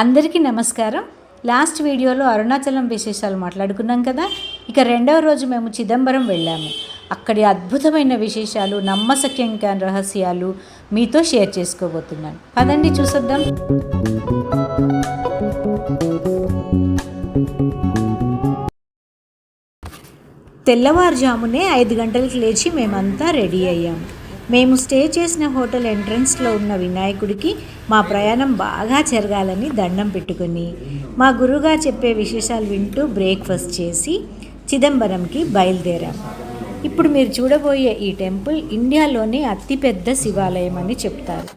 అందరికీ నమస్కారం. లాస్ట్ వీడియోలో అరుణాచలం విశేషాలు మాట్లాడుకున్నాం కదా? ఇక రెండవ రోజు మేము చిదంబరం వెళ్ళాము. అక్కడి అద్భుతమైన విశేషాలు నమ్మసక్యం కాని రహస్యాలు మీతో షేర్ చేసుకోబోతున్నాను. పదండి చూసొద్దాం. తెల్లవారుజామునే ఐదు గంటలకు లేచి మేమంతా రెడీ అయ్యాము మేము స్టే చేసిన హోటల్ ఎంట్రన్స్లో ఉన్న వినాయకుడికి మా ప్రయాణం బాగా జరగాలని దండం పెట్టుకుని మా గురుగా చెప్పే విశేషాలు వింటూ బ్రేక్ఫాస్ట్ చేసి చిదంబరంకి బయలుదేరాం. ఇప్పుడు మీరు చూడబోయే ఈ టెంపుల్ ఇండియాలోనే అతిపెద్ద శివాలయం అని చెప్తారు.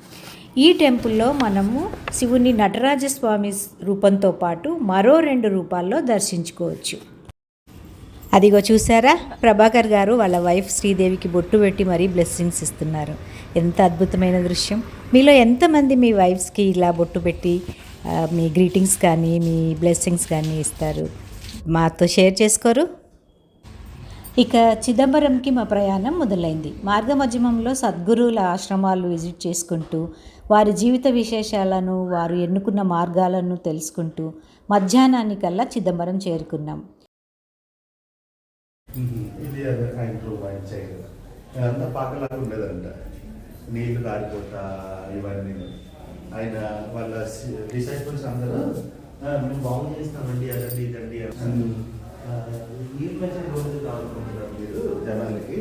ఈ టెంపుల్లో మనము శివుని నటరాజస్వామి రూపంతో పాటు మరో రెండు రూపాల్లో దర్శించుకోవచ్చు. అదిగో చూసారా ప్రభాకర్ గారు వాళ్ళ వైఫ్ శ్రీదేవికి బొట్టు పెట్టి మరీ బ్లెస్సింగ్స్ ఇస్తున్నారు. ఎంత అద్భుతమైన దృశ్యం. మీలో ఎంతమంది మీ వైఫ్స్కి ఇలా బొట్టు పెట్టి మీ గ్రీటింగ్స్ కానీ మీ బ్లెస్సింగ్స్ కానీ ఇస్తారు? మాతో షేర్ చేసుకోరు. ఇక చిదంబరంకి మా ప్రయాణం మొదలైంది. మార్గ మధ్యమంలో సద్గురువుల ఆశ్రమాలు విజిట్ చేసుకుంటూ వారి జీవిత విశేషాలను వారు ఎన్నుకున్న మార్గాలను తెలుసుకుంటూ మధ్యాహ్నానికల్లా చిదంబరం చేరుకున్నాం. ఇది అది ఆయన ప్రొవైడ్ చేయదు అదంతా పాకలాగా ఉండేదంట. నీళ్ళు కారిపోతా ఇవన్నీ. ఆయన వాళ్ళ డిసైపుల్స్ అందరూ "ఆ, మేము బాగు చేస్తామండి అదండి ఇదండి ఆ, నీళ్ళు మంచిగా రోజు కావాలనుకుంటున్నారు మీరు జనాలకి.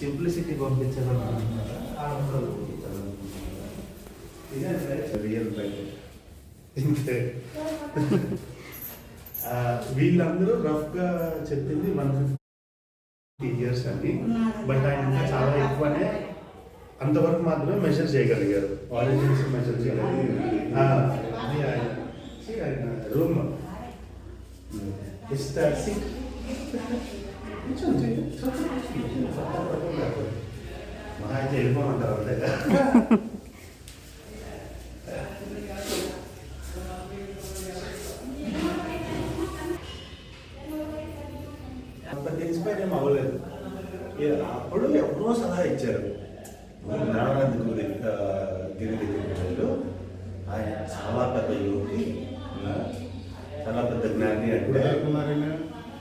సింప్లిసిటీ పంపించాలనుకుంటున్నారా ఆడంబరాలు పంపించాలనుకుంటున్నారా ఇదే రియల్ బైక్ ఇంతే. వీళ్ళందరూ రఫ్గా చెప్పింది వన్ ఫిఫ్టీ ఇయర్స్ అని. బట్ ఆయన ఇంకా చాలా ఎక్కువనే అంతవరకు మాత్రమే మెజర్ చేయగలిగారు. ఆరిజిన్స్ మెజర్ చేయగలిగారు ఆ, ఆయన. మహా అయితే వెళ్ళిపోమంటారు అంతేగా అంత ఇన్స్పైర్ ఏం అవ్వలేదు ఏ, అప్పుడు ఎవరో సలహా ఇచ్చారు జ్ఞానానంద గురి ఆ, గిరి దగ్గర ఆయన చాలా పెద్ద యోగి ఆ, చాలా పెద్ద జ్ఞాని అంటే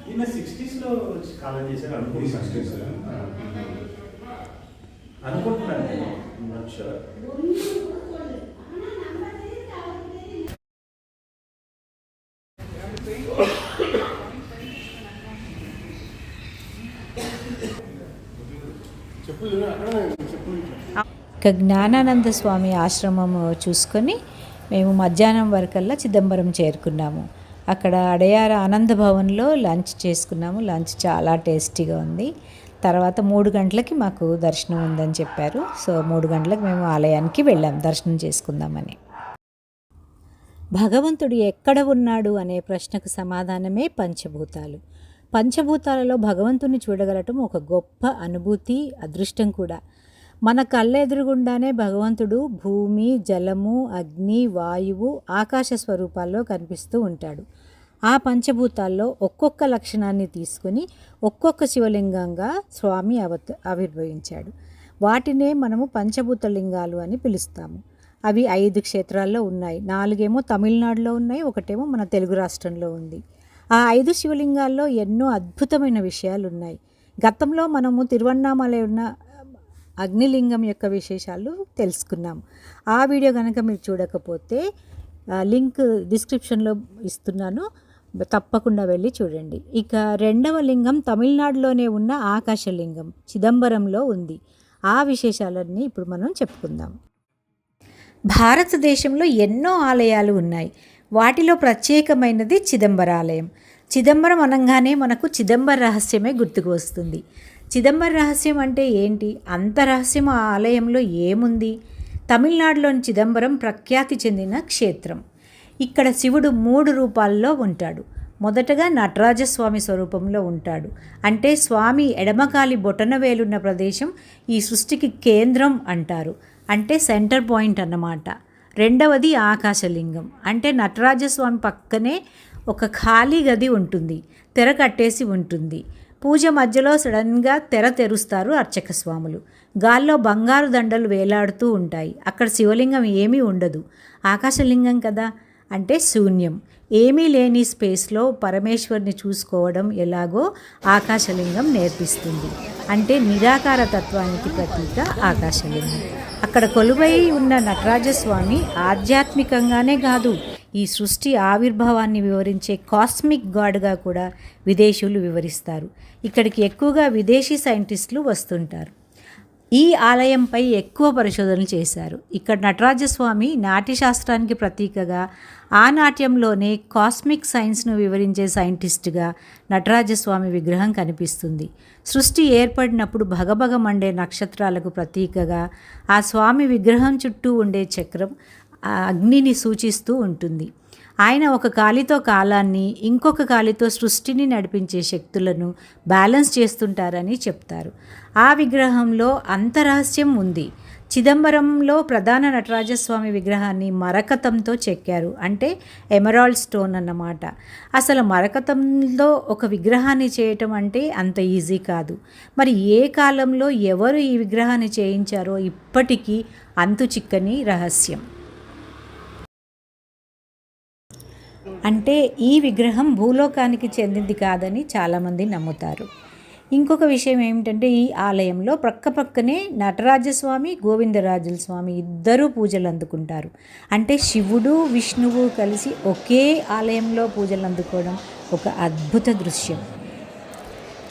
ఈయన సిక్స్టీస్లో వచ్చి కాలం చేశారు అనుకుంటున్నాను. ఇక జ్ఞానానంద స్వామి ఆశ్రమం చూసుకొని మేము మధ్యాహ్నం వరకల్లా చిదంబరం చేరుకున్నాము. అక్కడ అడయార ఆనంద భవన్లో లంచ్ చేసుకున్నాము. లంచ్ చాలా టేస్టీగా ఉంది. తర్వాత మూడు గంటలకి మాకు దర్శనం ఉందని చెప్పారు. సో మూడు గంటలకు మేము ఆలయానికి వెళ్ళాం దర్శనం చేసుకుందామని. భగవంతుడు ఎక్కడ ఉన్నాడు అనే ప్రశ్నకు సమాధానమే పంచభూతాలు. పంచభూతాలలో భగవంతుని చూడగలటం ఒక గొప్ప అనుభూతి అదృష్టం కూడా. మన కళ్ళెదురుగుండానే భగవంతుడు భూమి జలము అగ్ని వాయువు ఆకాశ స్వరూపాల్లో కనిపిస్తూ ఉంటాడు. ఆ పంచభూతాల్లో ఒక్కొక్క లక్షణాన్ని తీసుకుని ఒక్కొక్క శివలింగంగా స్వామి అవత ఆవిర్భవించాడు. వాటినే మనము పంచభూతలింగాలు అని పిలుస్తాము. అవి ఐదు క్షేత్రాల్లో ఉన్నాయి. నాలుగేమో తమిళనాడులో ఉన్నాయి. ఒకటేమో మన తెలుగు రాష్ట్రంలో ఉంది. ఆ ఐదు శివలింగాల్లో ఎన్నో అద్భుతమైన విషయాలు ఉన్నాయి గతంలో మనము తిరువన్నామలై ఉన్న అగ్నిలింగం యొక్క విశేషాలు తెలుసుకున్నాం. ఆ వీడియో కనుక మీరు చూడకపోతే లింక్ డిస్క్రిప్షన్లో ఇస్తున్నాను. తప్పకుండా వెళ్ళి చూడండి. ఇక రెండవ లింగం తమిళనాడులోనే ఉన్న ఆకాశలింగం చిదంబరంలో ఉంది. ఆ విశేషాలన్నీ ఇప్పుడు మనం చెప్పుకుందాం. భారతదేశంలో ఎన్నో ఆలయాలు ఉన్నాయి. వాటిలో ప్రత్యేకమైనది చిదంబరాలయం. చిదంబరం అనగానే మనకు చిదంబర రహస్యమే గుర్తుకు వస్తుంది. చిదంబర రహస్యం అంటే ఏంటి? అంత రహస్యం ఆ ఆలయంలో ఏముంది? తమిళనాడులోని చిదంబరం ప్రఖ్యాతి చెందిన క్షేత్రం. ఇక్కడ శివుడు మూడు రూపాల్లో ఉంటాడు. మొదటగా నటరాజస్వామి స్వరూపంలో ఉంటాడు. అంటే స్వామి ఎడమకాలి బొటనవేలున్న ప్రదేశం ఈ సృష్టికి కేంద్రం అంటారు. అంటే సెంటర్ పాయింట్ అన్నమాట. రెండవది ఆకాశలింగం. అంటే నటరాజస్వామి పక్కనే ఒక ఖాళీ గది ఉంటుంది. తెర కట్టేసి ఉంటుంది. పూజ మధ్యలో సడన్గా తెర తెరుస్తారు అర్చక స్వాములు. గాల్లో బంగారు దండలు వేలాడుతూ ఉంటాయి. అక్కడ శివలింగం ఏమీ ఉండదు. ఆకాశలింగం కదా? అంటే శూన్యం. ఏమీ లేని స్పేస్లో పరమేశ్వర్ని చూసుకోవడం ఎలాగో ఆకాశలింగం నేర్పిస్తుంది. అంటే నిరాకార తత్వానికి ప్రతీక ఆకాశలింగం. అక్కడ కొలువై ఉన్న నటరాజస్వామి ఆధ్యాత్మికంగానే కాదు ఈ సృష్టి ఆవిర్భావాన్ని వివరించే కాస్మిక్ గాడ్గా కూడా విదేశీయులు వివరిస్తారు. ఇక్కడికి ఎక్కువగా విదేశీ సైంటిస్టులు వస్తుంటారు. ఈ ఆలయంపై ఎక్కువ పరిశోధనలు చేశారు. ఇక్కడ నటరాజస్వామి నాట్యశాస్త్రానికి ప్రతీకగా ఆ నాట్యంలోనే కాస్మిక్ సైన్స్ను వివరించే సైంటిస్ట్గా నటరాజస్వామి విగ్రహం కనిపిస్తుంది. సృష్టి ఏర్పడినప్పుడు భగభగ మండే నక్షత్రాలకు ప్రతీకగా ఆ స్వామి విగ్రహం చుట్టూ ఉండే చక్రం అగ్నిని సూచిస్తూ ఉంటుంది. ఆయన ఒక కాలితో కాలాన్ని ఇంకొక కాలితో సృష్టిని నడిపించే శక్తులను బ్యాలెన్స్ చేస్తుంటారని చెప్తారు. ఆ విగ్రహంలో అంతరహస్యం ఉంది. చిదంబరంలో ప్రధాన నటరాజస్వామి విగ్రహాన్ని మరకతంతో చెక్కారు. అంటే ఎమరాల్డ్ స్టోన్ అన్నమాట. అసలు మరకతంలో ఒక విగ్రహాన్ని చేయటం అంటే అంత ఈజీ కాదు. మరి ఏ కాలంలో ఎవరు ఈ విగ్రహాన్ని చేయించారో ఇప్పటికీ అంతు చిక్కని రహస్యం. అంటే ఈ విగ్రహం భూలోకానికి చెందింది కాదని చాలామంది నమ్ముతారు. ఇంకొక విషయం ఏమిటంటే ఈ ఆలయంలో ప్రక్కపక్కనే నటరాజస్వామి గోవిందరాజుల స్వామి ఇద్దరూ పూజలు అందుకుంటారు. అంటే శివుడు విష్ణువు కలిసి ఒకే ఆలయంలో పూజలు అందుకోవడం ఒక అద్భుత దృశ్యం.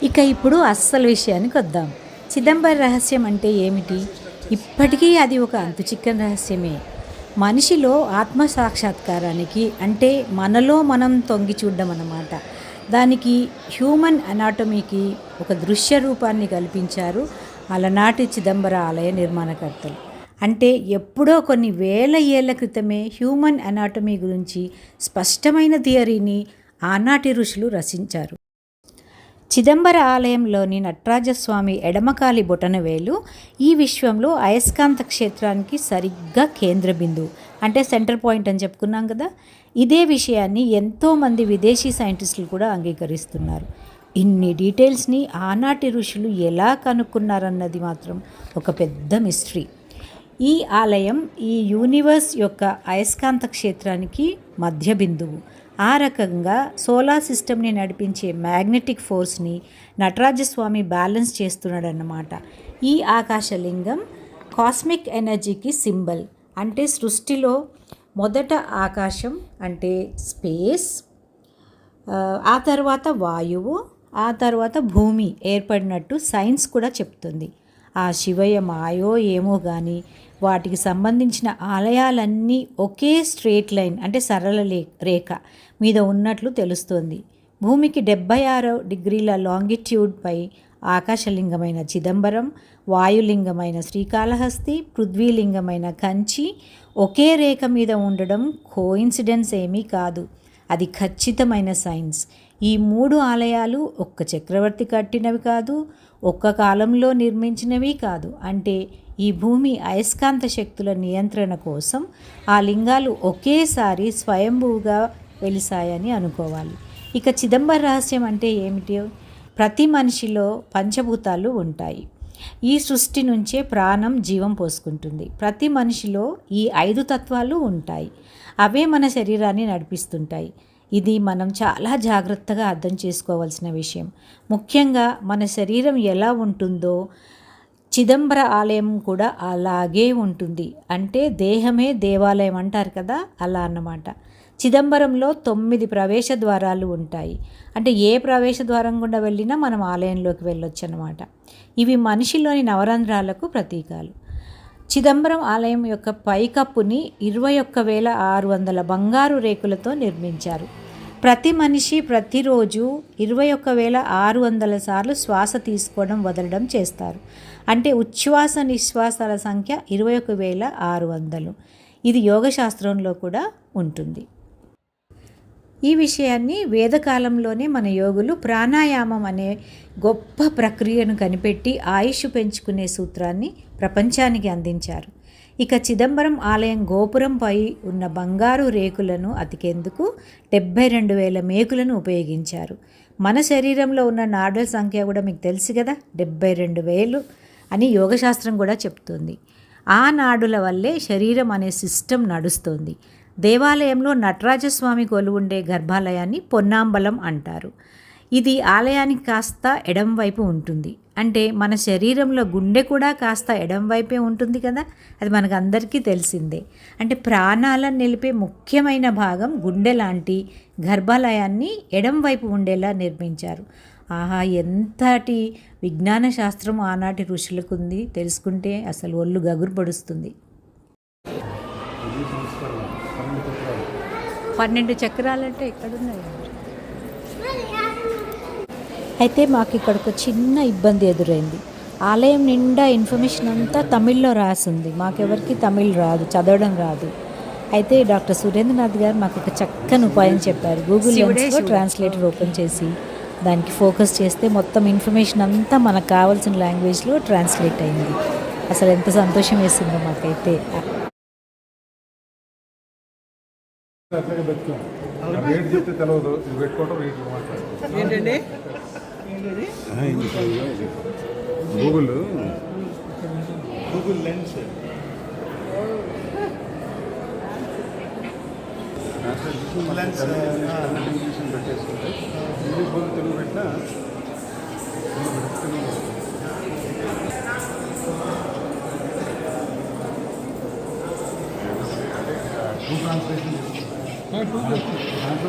ఇక ఇప్పుడు అస్సలు విషయానికి వద్దాం. చిదంబర రహస్యం అంటే ఏమిటి? ఇప్పటికీ అది ఒక అంతుచిక్కని రహస్యమే. మనిషిలో ఆత్మ సాక్షాత్కారానికి అంటే మనలో మనం తొంగి చూడడం అన్నమాట దానికి హ్యూమన్ అనాటమీకి ఒక దృశ్య రూపాన్ని కల్పించారు అలనాటి చిదంబర ఆలయ నిర్మాణకర్తలు. అంటే ఎప్పుడో కొన్ని వేల ఏళ్ళ క్రితమే హ్యూమన్ అనాటమీ గురించి స్పష్టమైన థియరీని ఆనాటి ఋషులు రచించారు. చిదంబర ఆలయంలోని నటరాజస్వామి ఎడమకాలి బొటనవేలు ఈ విశ్వంలో అయస్కాంత క్షేత్రానికి సరిగ్గా కేంద్ర బిందువు. అంటే సెంటర్ పాయింట్ అని చెప్పుకున్నాం కదా. ఇదే విషయాన్ని ఎంతోమంది విదేశీ సైంటిస్టులు కూడా అంగీకరిస్తున్నారు. ఇన్ని డీటెయిల్స్ని ఆనాటి ఋషులు ఎలా కనుక్కున్నారన్నది మాత్రం ఒక పెద్ద మిస్టరీ. ఈ ఆలయం ఈ యూనివర్స్ యొక్క అయస్కాంత క్షేత్రానికి మధ్య బిందువు. ఆ రకంగా సోలార్ సిస్టమ్ని నడిపించే మ్యాగ్నెటిక్ ఫోర్స్ని నటరాజస్వామి బ్యాలెన్స్ చేస్తున్నాడన్నమాట. ఈ ఆకాశలింగం కాస్మిక్ ఎనర్జీకి సింబల్ అంటే సృష్టిలో మొదట ఆకాశం అంటే స్పేస్ ఆ తర్వాత వాయువు ఆ తర్వాత భూమి ఏర్పడినట్టు సైన్స్ కూడా చెప్తుంది. ఆ శివయ్య మాయో ఏమో కానీ వాటికి సంబంధించిన ఆలయాలన్నీ ఒకే స్ట్రేట్ లైన్ అంటే సరళ రేఖ మీద ఉన్నట్లు తెలుస్తోంది. భూమికి డెబ్బై ఆరు డిగ్రీల లాంగిట్యూడ్పై ఆకాశలింగమైన చిదంబరం వాయులింగమైన శ్రీకాళహస్తి పృథ్వీలింగమైన కంచి ఒకే రేఖ మీద ఉండడం కోయిన్సిడెన్స్ ఏమీ కాదు. అది ఖచ్చితమైన సైన్స్. ఈ మూడు ఆలయాలు ఒక్క చక్రవర్తి కట్టినవి కాదు ఒక్క కాలంలో నిర్మించినవి కాదు. అంటే ఈ భూమి అయస్కాంత శక్తుల నియంత్రణ కోసం ఆ లింగాలు ఒకేసారి స్వయంభూగా వెలిసాయని అనుకోవాలి. ఇక చిదంబర రహస్యం అంటే ఏమిటి? ప్రతి మనిషిలో పంచభూతాలు ఉంటాయి. ఈ సృష్టి నుంచే ప్రాణం జీవం పోసుకుంటుంది. ప్రతి మనిషిలో ఈ ఐదు తత్వాలు ఉంటాయి. అవే మన శరీరాన్ని నడిపిస్తుంటాయి. ఇది మనం చాలా జాగ్రత్తగా అర్థం చేసుకోవాల్సిన విషయం. ముఖ్యంగా మన శరీరం ఎలా ఉంటుందో చిదంబర ఆలయం కూడా అలాగే ఉంటుంది. అంటే దేహమే దేవాలయం అంటారు కదా అలా అన్నమాట. చిదంబరంలో తొమ్మిది ప్రవేశ ద్వారాలు ఉంటాయి. అంటే ఏ ప్రవేశ ద్వారం గుండా వెళ్ళినా మనం ఆలయంలోకి వెళ్ళొచ్చు అనమాట ఇవి మనిషిలోని నవరంధ్రాలకు ప్రతీకాలు. చిదంబరం ఆలయం యొక్క పైకప్పుని ఇరవై ఒక్క వేల ఆరు వందల బంగారు రేకులతో నిర్మించారు. ప్రతి మనిషి ప్రతిరోజు ఇరవై ఒక్క వేల ఆరు వందల సార్లు శ్వాస తీసుకోవడం వదలడం చేస్తారు. అంటే ఉచ్ఛ్వాస నిశ్వాసాల సంఖ్య ఇరవై ఒక వేల ఆరు వందలు. ఇది యోగశాస్త్రంలో కూడా ఉంటుంది. ఈ విషయాన్ని వేదకాలంలోనే మన యోగులు ప్రాణాయామం అనే గొప్ప ప్రక్రియను కనిపెట్టి ఆయుష్ పెంచుకునే సూత్రాన్ని ప్రపంచానికి అందించారు. ఇక చిదంబరం ఆలయం గోపురంపై ఉన్న బంగారు రేకులను అతికేందుకు డెబ్బై రెండు వేల మేకులను ఉపయోగించారు. మన శరీరంలో ఉన్న నాడుల సంఖ్య కూడా మీకు తెలుసు కదా డెబ్బై రెండు వేలు అని యోగశాస్త్రం కూడా చెప్తుంది. ఆ నాడుల వల్లే శరీరం అనే సిస్టమ్ నడుస్తుంది. దేవాలయంలో నటరాజస్వామి కొలువుండే గర్భాలయాన్ని పొన్నాంబలం అంటారు. ఇది ఆలయానికి కాస్త ఎడంవైపు ఉంటుంది. అంటే మన శరీరంలో గుండె కూడా కాస్త ఎడంవైపే ఉంటుంది కదా? అది మనకు అందరికీ తెలిసిందే. అంటే ప్రాణాలను నిలిపే ముఖ్యమైన భాగం గుండె లాంటి గర్భాలయాన్ని ఎడంవైపు ఉండేలా నిర్మించారు. ఆహా ఎంతటి విజ్ఞాన శాస్త్రం ఆనాటి ఋషులకు ఉంది తెలుసుకుంటే అసలు ఒళ్ళు గగురు పడుస్తుంది పన్నెండు చక్రాలంటే ఎక్కడున్నాయి అయితే మాకు ఇక్కడ ఒక చిన్న ఇబ్బంది ఎదురైంది. ఆలయం నిండా ఇన్ఫర్మేషన్ అంతా తమిళ్ళో రాసింది. మాకెవరికి తమిళ్ రాదు చదవడం రాదు. అయితే డాక్టర్ సురేంద్రనాథ్ గారు మాకు ఒక చక్కని ఉపాయం చెప్పారు. గూగుల్ లెన్స్లో ట్రాన్స్లేటర్ ఓపెన్ చేసి దానికి ఫోకస్ చేస్తే మొత్తం ఇన్ఫర్మేషన్ అంతా మనకు కావాల్సిన లాంగ్వేజ్లో ట్రాన్స్లేట్ అయింది. అసలు ఎంత సంతోషం వేసిందో మాకైతే. ఏంటండి? గూగుల్. Google lens. లెన్స్ పెట్టేసుకుంటే ఇంగ్లీష్ బదులు తెలుగు పెట్టినా ట్రాన్స్లేషన్ దాంట్లో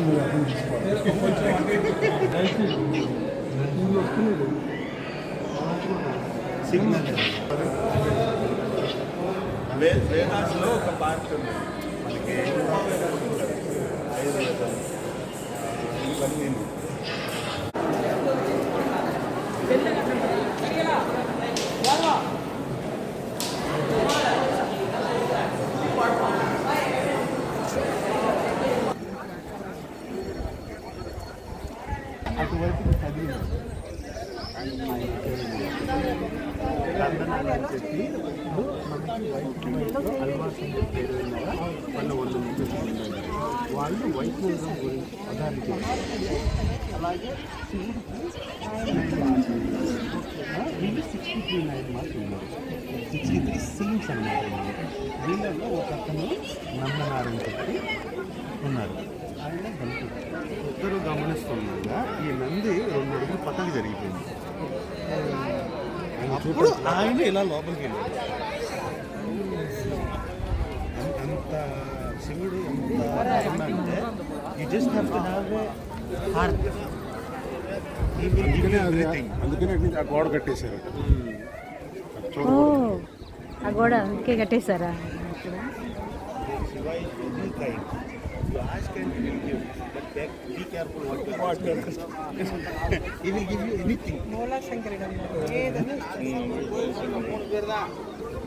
మీరు అర్థం చేసుకోవాలి. సిగ్నల్ వే వేదాస్లో ఒక పార్ట్ ఉంది. మనకి ఆయుర్వేదం ఇవన్నీ అటువైపు కదిలింది అని చెప్పి ఇప్పుడు మనకి వైష్ణవుల్లో అల్వాస్ అని పేరు విన్నారా వాళ్ళ వాళ్ళు ముందు వాళ్ళు వైష్ణవం గురించి పదాలు చేస్తారు అలాగే శివుడికి నైన్ మార్క్స్ వీళ్ళు సిక్స్టీ త్రీ నైన్ మార్క్స్ ఉన్నారు సిక్స్టీ త్రీ సీన్స్ అన్నమాట వీళ్ళు. వీళ్ళల్లో ఒక అతను నందనారని చెప్పి ఉన్నారు ఆయన గణపతి ఇద్దరు గమనిస్తుండగా ఈ నంది రెండు అడుగులు పక్కకి జరిగిపోయింది అప్పుడు ఆయన ఇలా లోపలికి వెళ్ళాడు అం- అంత శివుడు ఎంత అంటే you just have to have a heart అందుకనే అది అందుకనే అటు నుంచి ఆ గోడ కట్టేశారు ఓ ఆ గోడ అందుకే కట్టేశారా Shiva is very kind. You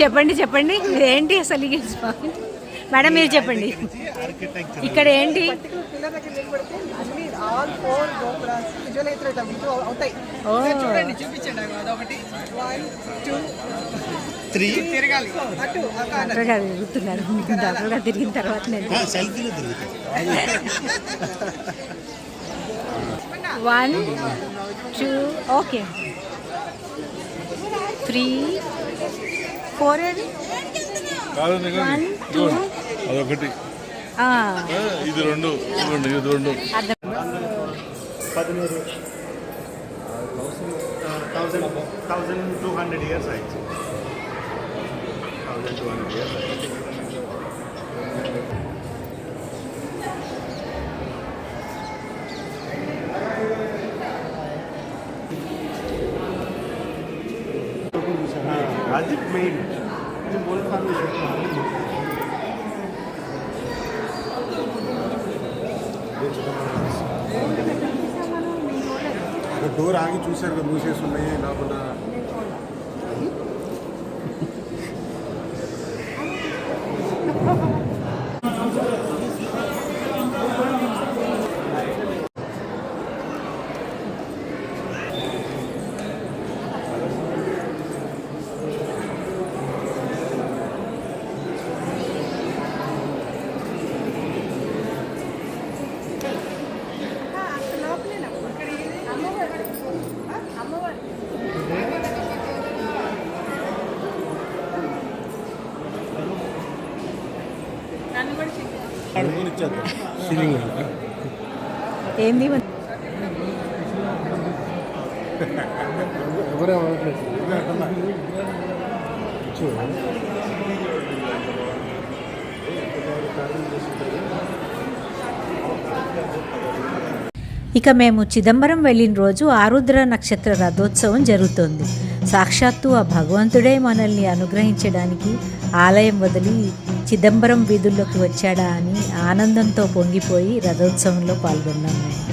చెప్పండి చెప్పండి. ఏంటి అసలు? మేడం మీరు చెప్పండి. ఇక్కడ ఏంటి? తిరుగుతున్నారు. తిరిగిన తర్వాత one two okay. Three four ఏది? అదొకటి. ఇది రెండు. ఇదిగోండి ఇది రెండు. పదినూరు thousand thousand two hundred years ఆಯ್ತು thousand two hundred years అది మెయిన్ ఇది మూల డోర్ ఆగి చూశారు కదా మూసేసి ఉన్నాయి లోపల ఏంది? ఇక మేము చిదంబరం వెళ్ళిన రోజు ఆరుద్ర నక్షత్ర రథోత్సవం జరుగుతోంది. సాక్షాత్తు ఆ భగవంతుడే మనల్ని అనుగ్రహించడానికి ఆలయం వదిలి చిదంబరం వీధుల్లోకి వచ్చాడా అని ఆనందంతో పొంగిపోయి రథోత్సవంలో పాల్గొన్నాం మేము.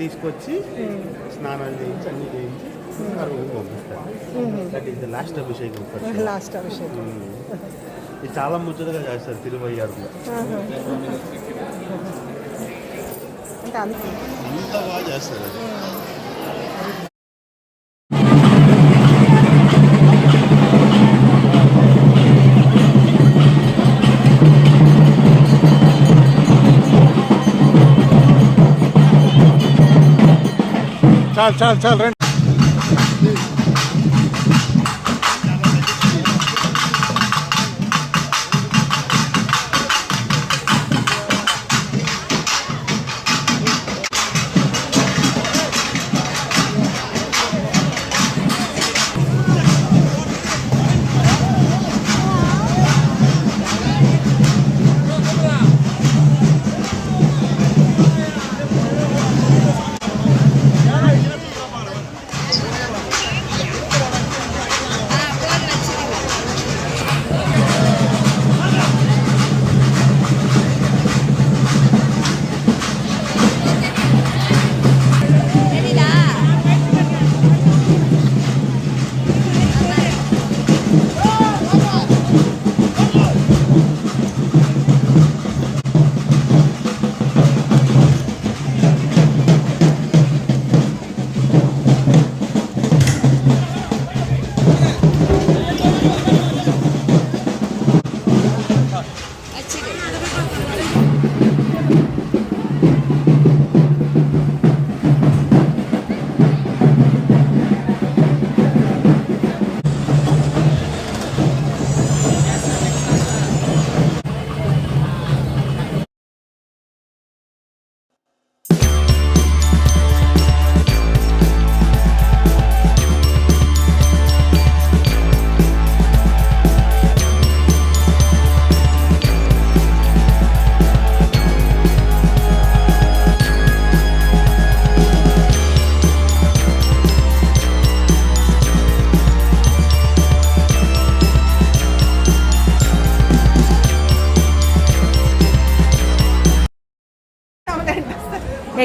తీసుకొచ్చి స్నానాలు చేయించి అన్ని చేయించి ఆ రోజు పంపిస్తారు దట్ ఈస్ ద లాస్ట్ అభిషేకం. లాస్ట్ అభిషేకం. ఇది చాలా ముచ్చటగా చేస్తారు తిరువయ్యారులో. అంత బాగా చేస్తారు. అది చాలు చాలు చాలు రండి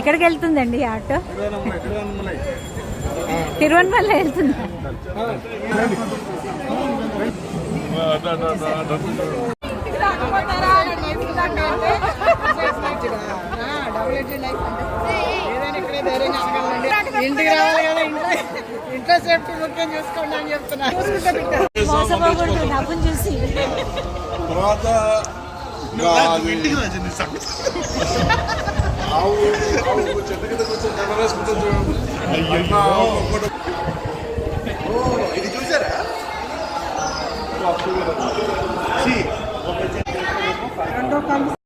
ఎక్కడికి వెళ్తుందండి ఈ ఆటో? తిరువన్మల వెళ్తుంది. ఇంటికి రావాలి కదా ఇంట్లో ఇంట్లో సేఫ్టీ ముఖ్యం చూసుకోండి అని చెప్తున్నా మోసపోకూడదు చూసి తర్వాత ఆవు ఆవు చెట్టు కింద కూర్చొని దండం వేసుకుంటూ చూడండి ఇది చూసారా రెండో కాలు